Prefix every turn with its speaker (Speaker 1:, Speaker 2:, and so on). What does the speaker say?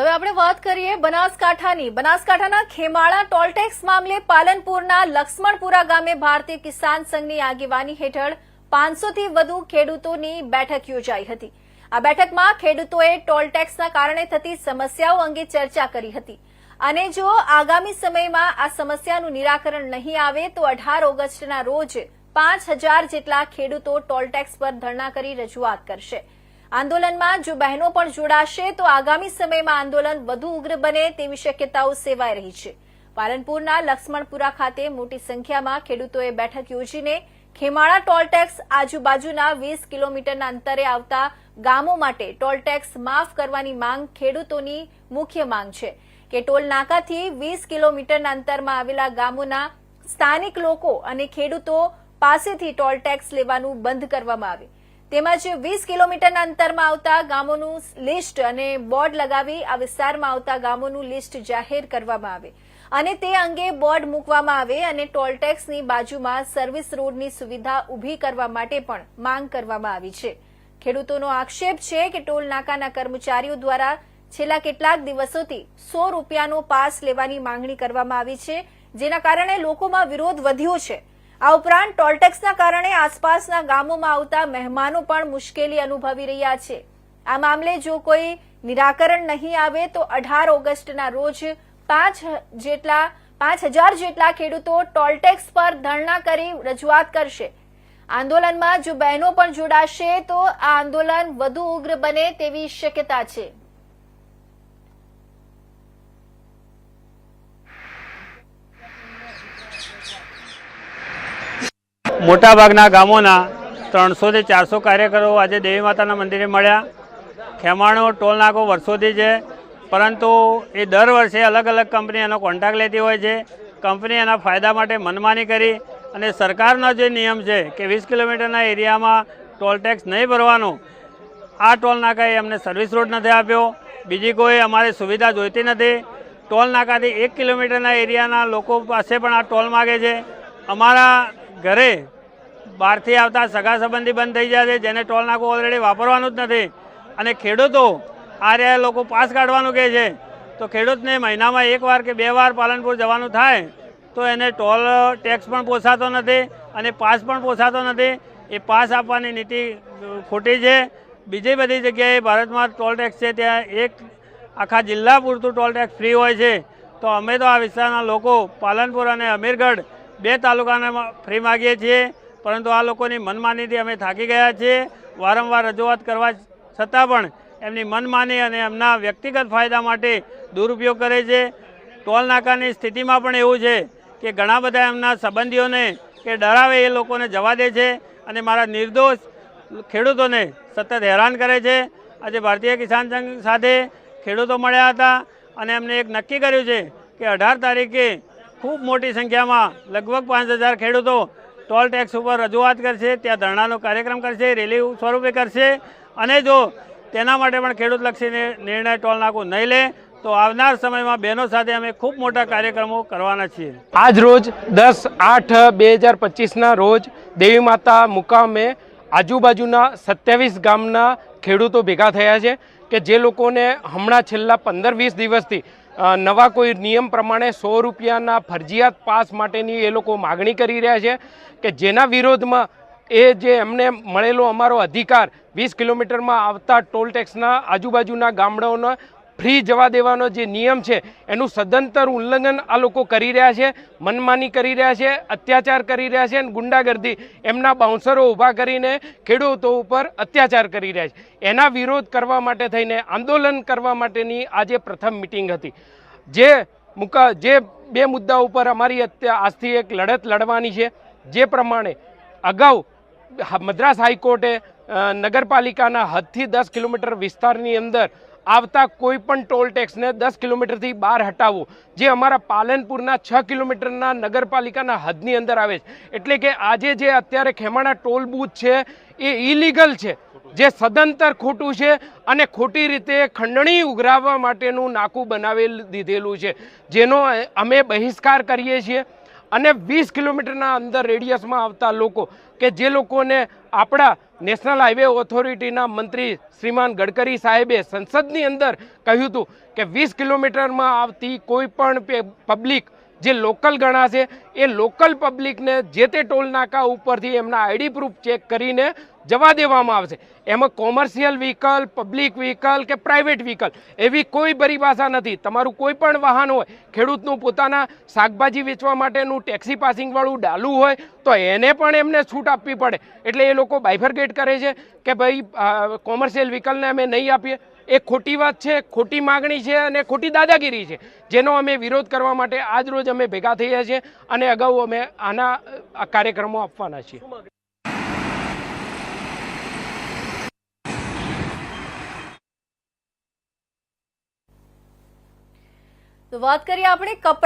Speaker 1: તો હવે આપણે વાત કરીએ બનાસકાંઠાની. બનાસકાંઠાના ખેમાળા ટોલટેક્સ મામલે પાલનપુરના લક્ષ્મણપુરા ગામે ભારતીય કિસાન સંઘની આગેવાની હેઠળ પાંચસોથી વધુ ખેડૂતોની બેઠક યોજાઈ હતી. આ બેઠકમાં ખેડૂતોએ ટોલટેક્સના કારણે થતી સમસ્યાઓ અંગે ચર્ચા કરી હતી. અને જો આગામી સમયમાં આ સમસ્યાનું નિરાકરણ નહીં આવે, તો અઢાર ઓગસ્ટના રોજ પાંચ હજાર જેટલા ખેડૂતો ટોલટેક્સ પર ધરણા કરી રજૂઆત કરશે. આંદોલનમાં જો બહેનો પણ જોડાશે, તો આગામી સમયમાં આંદોલન વધુ ઉગ્ર બને તેવી શક્યતાઓ સેવાઈ રહી છે. પાલનપુરના લક્ષ્મણપુરા ખાતે મોટી સંખ્યામાં ખેડૂતોએ બેઠક યોજીને ખેમાળા ટોલટેક્સ આજુબાજુના વીસ કિલોમીટરના અંતરે આવતા ગામો માટે ટોલટેક્સ માફ કરવાની માંગ ખેડૂતોની મુખ્ય માંગ છે કે ટોલ નાકાથી વીસ કિલોમીટરના અંતરમાં આવેલા ગામોના સ્થાનિક લોકો અને ખેડૂતો પાસેથી ટોલટેક્સ લેવાનું બંધ કરવામાં આવે. તેમજ વીસ કિલોમીટરના અંતરમાં આવતા ગામોનું લિસ્ટ અને બોર્ડ લગાવી આ વિસ્તારમાં આવતા ગામોનું લિસ્ટ જાહેર કરવામાં આવે. અને તે અંગે બોર્ડ મૂકવામાં આવે અને ટોલટેક્સની બાજુમાં સર્વિસ રોડની સુવિધા ઊભી કરવા માટે પણ માંગ કરવામાં આવી છે. ખેડૂતોનો આક્ષેપ છે કે ટોલ નાકાના કર્મચારીઓ દ્વારા છેલ્લા કેટલાક દિવસોથી સો રૂપિયાનો પાસ લેવાની માંગણી કરવામાં આવી છે, જેના કારણે લોકોમાં વિરોધ વધ્યો છે. આ ઉપરાંત ટોલટેક્સના કારણે આસપાસના ગામોમાં આવતા મહેમાનો પણ મુશ્કેલી અનુભવી રહ્યા છે. આ મામલે જો કોઈ નિરાકરણ નહીં આવે તો અઢાર ઓગસ્ટના રોજ પાંચ જેટલા, પાંચ હજાર જેટલા ખેડૂતો ટોલટેક્સ પર ધરણા કરી રજૂઆત કરશે. આંદોલનમાં જો બહેનો પણ જોડાશે તો આ આંદોલન વધુ ઉગ્ર બને તેવી શક્યતા છે.
Speaker 2: મોટાભાગના ગામોના ત્રણસોથી ચારસો કાર્યકરો આજે દેવી માતાના મંદિરે મળ્યા. ખેમાણો ટોલ નાકો વર્ષોથી છે, પરંતુ એ દર વર્ષે અલગ અલગ કંપની એનો કોન્ટ્રાક્ટ લેતી હોય છે. કંપની એના ફાયદા માટે મનમાની કરી અને સરકારનો જે નિયમ છે કે વીસ કિલોમીટરના એરિયામાં ટોલ ટેક્સ નહીં ભરવાનો, આ ટોલ નાકાએ અમને સર્વિસ રોડ નથી આપ્યો. બીજી કોઈ અમારે સુવિધા જોઈતી નથી. ટોલ નાકાથી એક કિલોમીટરના એરિયાના લોકો પાસે પણ આ ટોલ માગે છે. અમારા ઘરે બહારથી આવતા સગા સંબંધી બંધ થઈ જાય છે જેને ટોલ નાકું ઓલરેડી વાપરવાનું જ નથી. અને ખેડૂતો, આ રહ્યા લોકો પાસ કાઢવાનું કહે છે. તો ખેડૂતને મહિનામાં એક વાર કે બે વાર પાલનપુર જવાનું થાય, તો એને ટોલ, ટેક્સ પણ પોસાતો નથી અને પાસ પણ પોસાતો નથી. એ પાસ આપવાની નીતિ ખોટી છે. બીજી બધી જગ્યાએ ભારતમાં ટોલ ટેક્સ છે, ત્યાં એક આખા જિલ્લા પૂરતું ટોલ ટેક્સ ફ્રી હોય છે. તો અમે તો આ વિસ્તારના લોકો પાલનપુર અને અમીરગઢ બે તાલુકાને ફ્રી માગીએ છીએ. પરંતુ આ લોકોની મનમાનીથી અમે થાકી ગયા છીએ. વારંવાર રજૂઆત કરવા છતાં પણ એમની મનમાની અને એમના વ્યક્તિગત ફાયદા માટે દુરુપયોગ કરે છે. ટોલ નાકાની સ્થિતિમાં પણ એવું છે કે ઘણા બધા એમના સંબંધીઓને કે ડરાવે એ લોકોને જવા દે છે અને મારા નિર્દોષ ખેડૂતોને સતત હેરાન કરે છે. આજે ભારતીય કિસાન સંઘ સાથે ખેડૂતો મળ્યા હતા અને એમને એક નક્કી કર્યું છે કે અઢાર તારીખે ખૂબ મોટી સંખ્યામાં લગભગ પાંચ હજાર ખેડૂતો ટોલ ટેક્સ ઉપર રજૂઆત કરશે, ત્યાં ધરણાનો કાર્યક્રમ કરશે, રેલી સ્વરૂપે કરશે. અને જો તેના માટે પણ ખેડૂતલક્ષીને નિર્ણય ટોલ નાકો નહીં લે, તો આવનાર સમયમાં બહેનો સાથે અમે ખૂબ મોટા કાર્યક્રમો કરવાના છીએ.
Speaker 3: આજ રોજ દસ આઠ બે હજાર પચીસના રોજ દેવી માતા મુકામે આજુબાજુના સત્યાવીસ ગામના ખેડૂતો ભેગા થયા છે કે જે લોકોને હમણાં છેલ્લા પંદર વીસ દિવસથી નવા કોઈ નિયમ પ્રમાણે સો રૂપિયાના ફરજિયાત પાસ માટેની એ લોકો માગણી કરી રહ્યા છે કે જેના વિરોધમાં એ જે એમને મળેલો અમારો અધિકાર વીસ કિલોમીટરમાં આવતા ટોલ ટેક્સના આજુબાજુના ગામડાઓના ફ્રી જવા દેવાનો જે નિયમ છે, એનું સદંતર ઉલ્લંઘન આ લોકો કરી રહ્યા છે, મનમાની કરી રહ્યા છે, અત્યાચાર કરી રહ્યા છે અને ગુંડાગર્દી એમના બાઉન્સરો ઊભા કરીને ખેડૂતો ઉપર અત્યાચાર કરી રહ્યા છે. એના વિરોધ કરવા માટે થઈને, આંદોલન કરવા માટેની આજે પ્રથમ મિટિંગ હતી. જે મુકા, જે બે મુદ્દા ઉપર અમારી આજથી એક લડત લડવાની છે. જે પ્રમાણે અગાઉ મદ્રાસ હાઈકોર્ટે નગરપાલિકાના હદથી દસ કિલોમીટર વિસ્તારની અંદર આવતા કોઈ પણ ટોલ ટેક્સને દસ કિલોમીટરથી બહાર હટાવવો જે અમારા પાલનપુરના છ કિલોમીટરના નગરપાલિકાના હદની અંદર આવે છે. એટલે કે આજે જે અત્યારે ખેમાણા ટોલ બૂથ છે, એ ઇલીગલ છે. જે સદંતર ખોટું છે અને ખોટી રીતે ખંડણી ઉઘરાવવા માટેનું નાકું બનાવેલ દીધેલું છે. જેનો અમે બહિષ્કાર કરીએ છીએ. અને વીસ કિલોમીટરના અંદર રેડિયસમાં આવતા લોકો કે જે લોકોને આપણા નેશનલ હાઈવે ઓથોરિટીના મંત્રી શ્રીમાન ગડકરી સાહેબે સંસદની અંદર કહ્યું હતું કે વીસ કિલોમીટરમાં આવતી કોઈ પણ પબ્લિક જે લોકલ ગણાશે, એ લોકલ પબ્લિકને જે તે ટોલ નાકા ઉપરથી એમના આઈડી પ્રૂફ ચેક કરીને જવા દેવામાં આવશે એમાં કોમર્શિયલ વ્હીકલ પબ્લિક વ્હીકલ કે પ્રાઇવેટ વ્હીકલ એવી કોઈ પરિભાષા નથી. તમારું કોઈ પણ વાહન હોય, ખેડૂતનું પોતાના શાકભાજી વેચવા માટેનું ટેક્સી પાસિંગવાળું ડાલું હોય, તો એને પણ એમને છૂટ આપવી પડે. એટલે એ લોકો બાયફરગેટ કરે છે કે ભાઈ કોમર્શિયલ વ્હીકલને અમે નહીં આપીએ. એ ખોટી વાત છે, ખોટી માગણી છે અને ખોટી દાદાગીરી છે. જેનો અમે વિરોધ કરવા માટે આજ રોજ અમે ભેગા થયા છીએ અને અગાઉ અમે આના કાર્યક્રમો આપવાના છીએ.
Speaker 1: તો વાત કરીએ આપણે કપરા